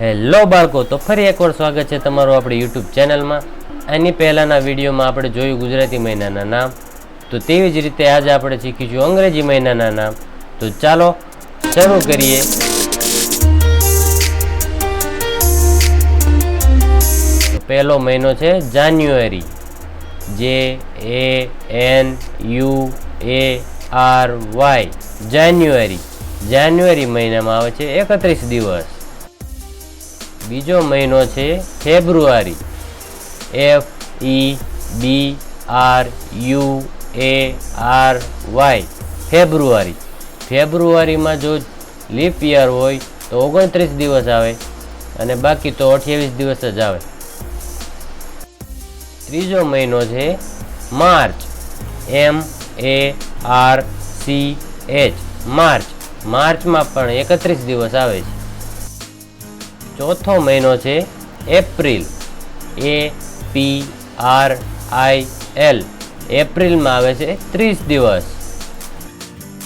Hello બાળકો, તો ફરી એકવાર સ્વાગત છે તમારું આપણી યુટ્યુબ ચેનલમાં. આની પહેલાંના વિડીયોમાં આપણે જોયું ગુજરાતી મહિનાના નામ. તો તેવી જ રીતે આજે આપણે શીખીશું અંગ્રેજી મહિનાના નામ. તો ચાલો શરૂ કરીએ. પહેલો મહિનો છે January. J A N U A R Y. January. January મહિનામાં આવે છે એકત્રીસ દિવસ. બીજો મહિનો છે February. F E B R U A R Y February. ફેબ્રુઆરીમાં જો લીપ યર હોય તો ઓગણત્રીસ દિવસ આવે અને બાકી તો અઠ્યાવીસ દિવસ જ આવે. ત્રીજો મહિનો છે March. M A R C H March. માર્ચમાં પણ એકત્રીસ દિવસ આવે છે. ચોથો મહિનો છે April. A P R I L. એપ્રિલમાં આવે છે ત્રીસ દિવસ.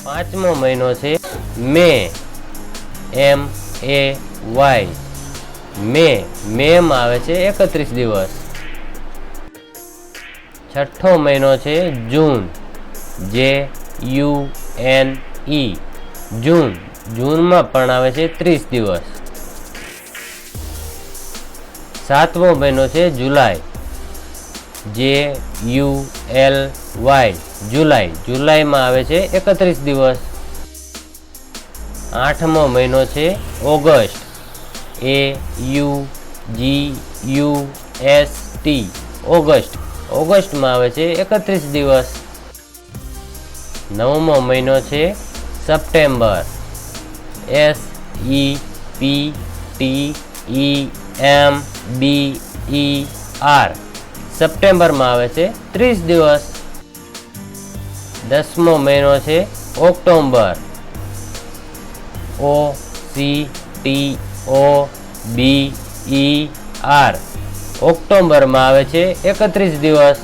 પાંચમો મહિનો છે મે. એમ એ વાય. મે. મેમાં આવે છે એકત્રીસ દિવસ. છઠ્ઠો મહિનો છે જૂન. જે યુ એન ઈ. જૂન. જૂનમાં પણ આવે છે ત્રીસ દિવસ. સાતમો મહિનો છે જુલાઈ. જે યુ એલ વાય જુલાઈ. જુલાઈમાં આવે છે એકત્રીસ દિવસ. આઠમો મહિનો છે August. A U G U S T. August. ઓગસ્ટમાં આવે છે એકત્રીસ દિવસ. નવમો મહિનો છે September. S E P T E M B E R સપ્ટેમ્બરમાં આવે છે ત્રીસ દિવસ. દસમો મહિનો છે October O C T O B E R ઓક્ટોબરમાં આવે છે એકત્રીસ દિવસ.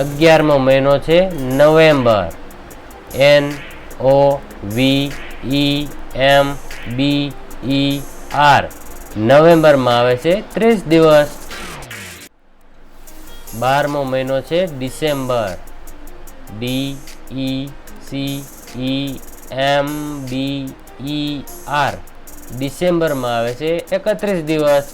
અગિયારમો મહિનો છે November. N O V E M B E R નવેમ્બરમાં આવે છે ત્રીસ દિવસ. બારમો મહિનો છે December. D E C E M B E R ડિસેમ્બરમાં આવે છે એકત્રીસ દિવસ.